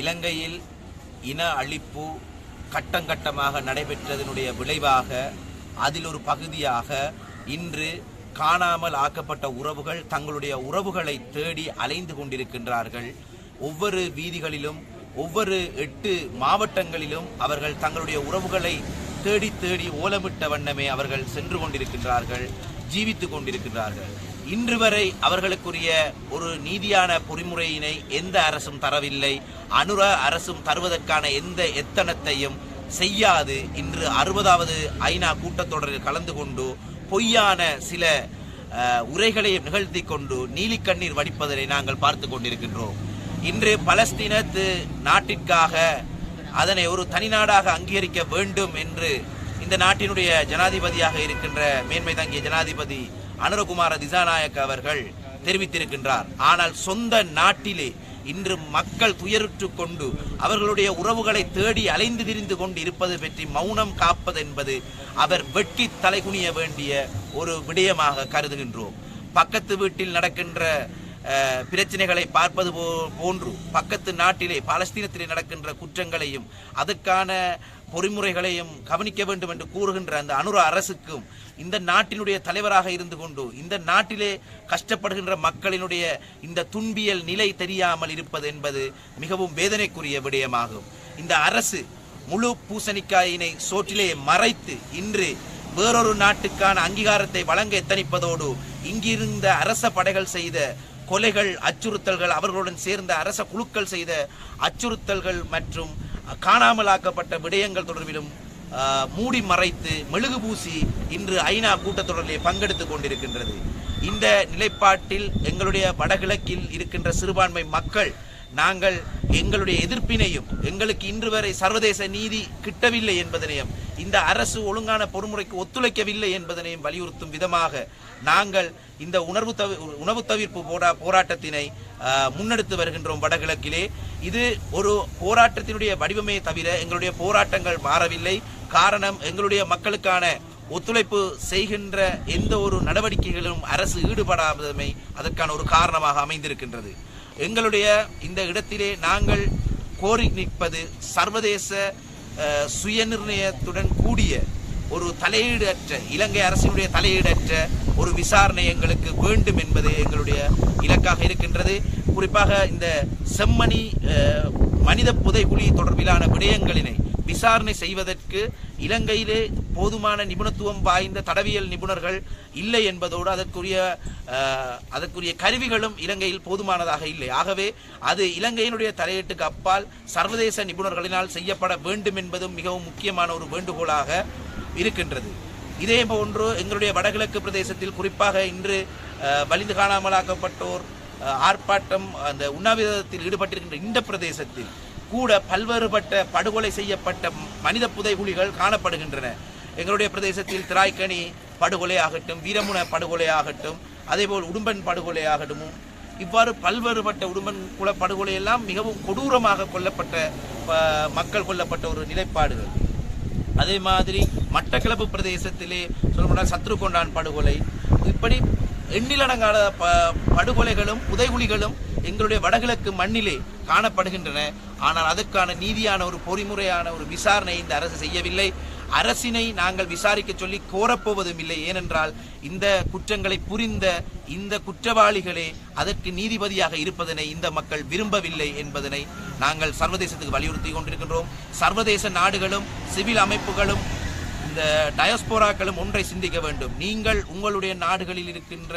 இலங்கையில் இன அழிப்பு கட்டங்கட்டமாக நடைபெற்றதனுடைய விளைவாக அதில் ஒரு பகுதியாக இன்று காணாமல் ஆக்கப்பட்ட உறவுகள் தங்களுடைய உறவுகளை தேடி அலைந்து கொண்டிருக்கின்றார்கள். ஒவ்வொரு வீதிகளிலும் ஒவ்வொரு எட்டு மாவட்டங்களிலும் அவர்கள் தங்களுடைய உறவுகளை தேடி தேடி ஓலமிட்ட வண்ணமே அவர்கள் சென்று கொண்டிருக்கின்றார்கள். ஜீவித்துக் கொண்டிருக்கின்றார்கள். இன்று வரை அவர்களுக்குரிய ஒரு நீதியான பொறிமுறையினை எந்த அரசும் தரவில்லை. அனுர அரசும் தருவதற்கான எந்த எத்தனத்தையும் செய்யாது. இன்று அறுபதாவது ஐநா கூட்டத்தொடரில் கலந்து கொண்டு பொய்யான சில உரைகளை நிகழ்த்தி கொண்டு நீலிக்கண்ணீர் வடிப்பதனை நாங்கள் பார்த்து கொண்டிருக்கின்றோம். இன்று பலஸ்தீனத்து நாட்டிற்காக அதனை ஒரு தனிநாடாக அங்கீகரிக்க வேண்டும் என்று இந்த நாட்டினுடைய ஜனாதிபதியாக இருக்கின்ற மேன்மை தங்கிய ஜனாதிபதி அனுரகுமார திசாநாயக்க அவர்கள் தெரிவித்திருக்கின்றார். ஆனால் சொந்த நாட்டிலே இன்று மக்கள் துயருற்று கொண்டு அவர்களுடைய உறவுகளை தேடி அலைந்து திரிந்து கொண்டு இருப்பது பற்றி மௌனம் காப்பது என்பது அவர் வெட்டி தலைகுனிய வேண்டிய ஒரு விடயமாக கருதுகின்றோம். பக்கத்து வீட்டில் நடக்கின்ற பிரச்சனைகளை பார்ப்பது போ போன்று பக்கத்து நாட்டிலே பாலஸ்தீனத்திலே நடக்கின்ற குற்றங்களையும் அதற்கான பொறிமுறைகளையும் கவனிக்க வேண்டும் என்று கூறுகின்ற அந்த அனுர அரசுக்கும் இந்த நாட்டினுடைய தலைவராக இருந்து கொண்டு இந்த நாட்டிலே கஷ்டப்படுகின்ற மக்களினுடைய இந்த துன்பியல் நிலை தெரியாமல் இருப்பது என்பது மிகவும் வேதனைக்குரிய விடயமாகும். இந்த அரசு முழு பூசணிக்காயினை சோற்றிலே மறைத்து இன்று வேறொரு நாட்டுக்கான அங்கீகாரத்தை வழங்க எத்தனிப்பதோடு இங்கிருந்த அரச படைகள் செய்த கொலைகள் அச்சுறுத்தல்கள் அவர்களுடன் சேர்ந்த அரச குழுக்கள் செய்த அச்சுறுத்தல்கள் மற்றும் காணாமலாக்கப்பட்ட விடயங்கள் தொடர்பிலும் மூடி மறைத்து மெழுகு பூசி இன்று ஐநா கூட்டத்தொடரிலே பங்கெடுத்துக் கொண்டிருக்கின்றது. இந்த நிலைப்பாட்டில் எங்களுடைய வடகிழக்கில் இருக்கின்ற சிறுபான்மை மக்கள் நாங்கள் எங்களுடைய எதிர்ப்பினையும் எங்களுக்கு இன்று வரை சர்வதேச நீதி கிட்டவில்லை என்பதனையும் இந்த அரசு ஒழுங்கான பொறுமுறைக்கு ஒத்துழைக்கவில்லை என்பதனையும் வலியுறுத்தும் விதமாக நாங்கள் இந்த உணர்வு தவி உணவு தவிர்ப்பு போரா போராட்டத்தினை முன்னெடுத்து வருகின்றோம் வடகிழக்கிலே. இது ஒரு போராட்டத்தினுடைய வடிவமே தவிர எங்களுடைய போராட்டங்கள் மாறவில்லை. காரணம் எங்களுடைய மக்களுக்கான ஒத்துழைப்பு செய்கின்ற எந்த ஒரு நடவடிக்கைகளிலும் அரசு ஈடுபடாதமை அதற்கான ஒரு காரணமாக அமைந்திருக்கின்றது. எங்களுடைய இந்த இடத்திலே நாங்கள் கோரி நிற்பது சர்வதேச சுயநிர்ணயத்துடன் கூடிய ஒரு தலையீடற்ற இலங்கை அரசினுடைய தலையீடற்ற ஒரு விசாரணை எங்களுக்கு வேண்டும் என்பது எங்களுடைய இலக்காக இருக்கின்றது. குறிப்பாக இந்த செம்மணி மனித மனித புதைகுழி தொடர்பிலான விடயங்களினை விசாரணை செய்வதற்கு இலங்கையிலே போதுமான நிபுணத்துவம் வாய்ந்த தடவியல் நிபுணர்கள் இல்லை என்பதோடு அதற்குரிய அதற்குரிய கருவிகளும் இலங்கையில் போதுமானதாக இல்லை. ஆகவே அது இலங்கையினுடைய தலையீட்டுக்கு அப்பால் சர்வதேச நிபுணர்களினால் செய்யப்பட வேண்டும் என்பதும் மிகவும் முக்கியமான ஒரு வேண்டுகோளாக இருக்கின்றது. இதே போன்று எங்களுடைய வடகிழக்கு பிரதேசத்தில் குறிப்பாக இன்று வலிந்து காணாமலாக்கப்பட்டோர் ஆர்ப்பாட்டம் அந்த உண்ணாவிரதத்தில் ஈடுபட்டிருக்கின்ற இந்த பிரதேசத்தில் கூட பல்வேறுபட்ட படுகொலை செய்யப்பட்ட மனித புதைகுழிகள் காணப்படுகின்றன. எங்களுடைய பிரதேசத்தில் திராய்கனி படுகொலை ஆகட்டும் வீரமுன படுகொலை ஆகட்டும் அதேபோல் உடும்பன் படுகொலை ஆகட்டும் இவ்வாறு பல்வேறுபட்ட உடும்பன் குல படுகொலை எல்லாம் மிகவும் கொடூரமாக கொல்லப்பட்ட ப- மக்கள் கொல்லப்பட்ட ஒரு நிலைப்பாடுகள். அதே மாதிரி மட்டக்களப்பு பிரதேசத்திலே சொல்லப்போனால் சத்ருகொண்டான் படுகொலை. இப்படி எண்ணிலடங்காத ப படுகொலைகளும் புதைகுழிகளும் எங்களுடைய வடகிழக்கு மண்ணிலே காணப்படுகின்றன. ஆனால் அதற்கான நீதியான ஒரு பொறிமுறையான ஒரு விசாரணை இந்த அரசு செய்யவில்லை. அரசினை நாங்கள் விசாரிக்க சொல்லி கோரப்போவதும் இல்லை. ஏனென்றால் இந்த குற்றங்களை புரிந்த இந்த குற்றவாளிகளே அதற்கு நீதிபதியாக இருப்பதனை இந்த மக்கள் விரும்பவில்லை என்பதனை நாங்கள் சர்வதேசத்துக்கு வலியுறுத்தி கொண்டிருக்கின்றோம். சர்வதேச நாடுகளும் சிவில் அமைப்புகளும் இந்த டயஸ்போராக்களும் ஒன்றை சிந்திக்க வேண்டும். நீங்கள் உங்களுடைய நாடுகளில் இருக்கின்ற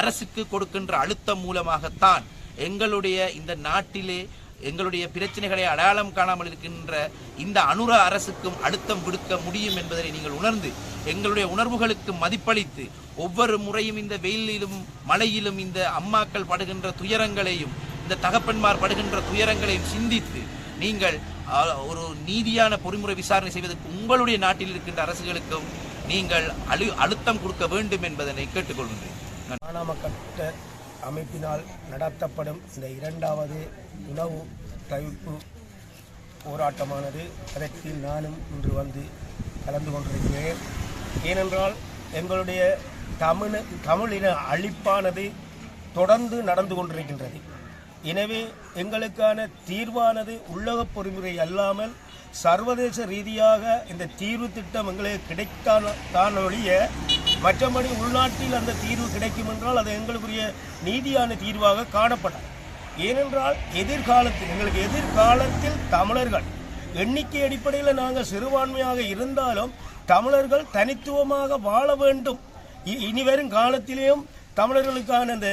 அரசுக்கு கொடுக்கின்ற அழுத்தம் மூலமாகத்தான் எங்களுடைய இந்த நாட்டிலே எங்களுடைய பிரச்சனைகளை அடையாளம் காணாமல் இருக்கின்ற இந்த அனுர அரசுக்கும் அழுத்தம் விடுக்க முடியும் என்பதை நீங்கள் உணர்ந்து எங்களுடைய உணர்வுகளுக்கு மதிப்பளித்து ஒவ்வொரு முறையும் இந்த வெயிலிலும் மழையிலும் இந்த அம்மாக்கள் படுகின்ற துயரங்களையும் இந்த தகப்பன்மார் படுகின்ற துயரங்களையும் சிந்தித்து நீங்கள் ஒரு நீதியான பொறிமுறை விசாரணை செய்வதற்கு உங்களுடைய நாட்டில் இருக்கின்ற அரசுகளுக்கும் நீங்கள் அழு அழுத்தம் கொடுக்க வேண்டும் என்பதனை கேட்டுக்கொள்கின்றேன் நன்றி. அமைப்பினால் நடத்தப்படும் இந்த இரண்டாவது உணவு தவிர்ப்பு போராட்டமானது அதற்கு நானும் இன்று வந்து கலந்து கொண்டிருக்கிறேன். ஏனென்றால் எங்களுடைய தமிழ் தமிழின அழிப்பானது தொடர்ந்து நடந்து கொண்டிருக்கின்றது. எனவே எங்களுக்கான தீர்வானது உள்ளக பொறிமுறை அல்லாமல் சர்வதேச ரீதியாக இந்த தீர்வு திட்டம் எங்களுக்கு கிடைத்தான் தான் ஒழிய மற்றபடி உள்நாட்டில் அந்த தீர்வு கிடைக்கும் என்றால் அது எங்களுக்குரிய நீதியான தீர்வாக காணப்படும் ஏனென்றால் எதிர்காலத்தில் எங்களுக்கு எதிர்காலத்தில் தமிழர்கள் எண்ணிக்கை அடிப்படையில் நாங்கள் சிறுபான்மையாக இருந்தாலும் தமிழர்கள் தனித்துவமாக வாழ வேண்டும். இனி வரும் காலத்திலேயும் தமிழர்களுக்கான இந்த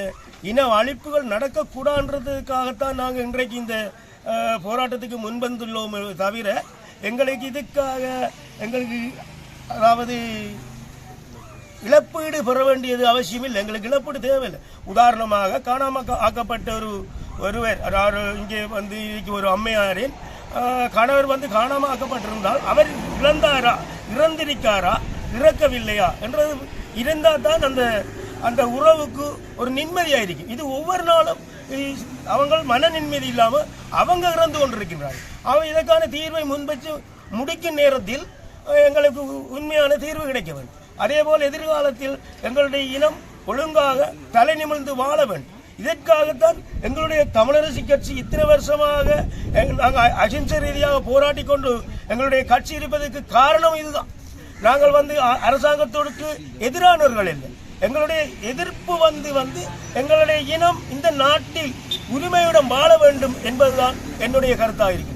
இன அழிப்புகள் நடக்கக்கூடாதுன்றதுக்காகத்தான் நாங்கள் இன்றைக்கு இந்த போராட்டத்துக்கு முன்வந்துள்ளோம் தவிர எங்களுக்கு இதுக்காக எங்களுக்கு அதாவது இழப்பீடு பெற வேண்டியது அவசியம் இல்லை எங்களுக்கு இழப்பீடு தேவையில்லை. உதாரணமாக காணாமல் ஆக்கப்பட்ட ஒரு ஒருவர் அதாவது இங்கே வந்து ஒரு அம்மையாரின் கணவர் வந்து காணாம ஆக்கப்பட்டிருந்தால் அவர் இறந்தாரா இறந்திருக்காரா? இறக்கவில்லையா? என்றது இருந்தால் தான் அந்த அந்த உறவுக்கு ஒரு நிம்மதியாக இருக்கும் இது ஒவ்வொரு நாளும் அவங்கள் அவங்க மன நிம்மதி இல்லாமல் அவங்க இறந்து கொண்டிருக்கின்றார்கள். அவன் இதற்கான தீர்வை முன்வச்சு முடிக்கும் நேரத்தில் எங்களுக்கு உ- உண்மையான தீர்வு கிடைக்க வேண்டும். அதேபோல் எதிர்காலத்தில் எங்களுடைய இனம் ஒழுங்காக தலை நிமிர்ந்து வாழ வேண்டும். இதற்காகத்தான் எங்களுடைய தமிழரசு கட்சி இத்தனை வருஷமாக நாங்கள் அகிம்சை ரீதியாக போராட்டி கொண்டு எங்களுடைய கட்சி இருப்பதற்கு காரணம் இதுதான். நாங்கள் வந்து அ- அரசாங்கத்தோடுக்கு எதிரானவர்கள் இல்லை. எங்களுடைய எதிர்ப்பு வந்து வந்து எங்களுடைய இனம் இந்த நாட்டில் உரிமையுடன் வாழ வேண்டும் என்பதுதான் என்னுடைய கருத்தாக இருக்கிறது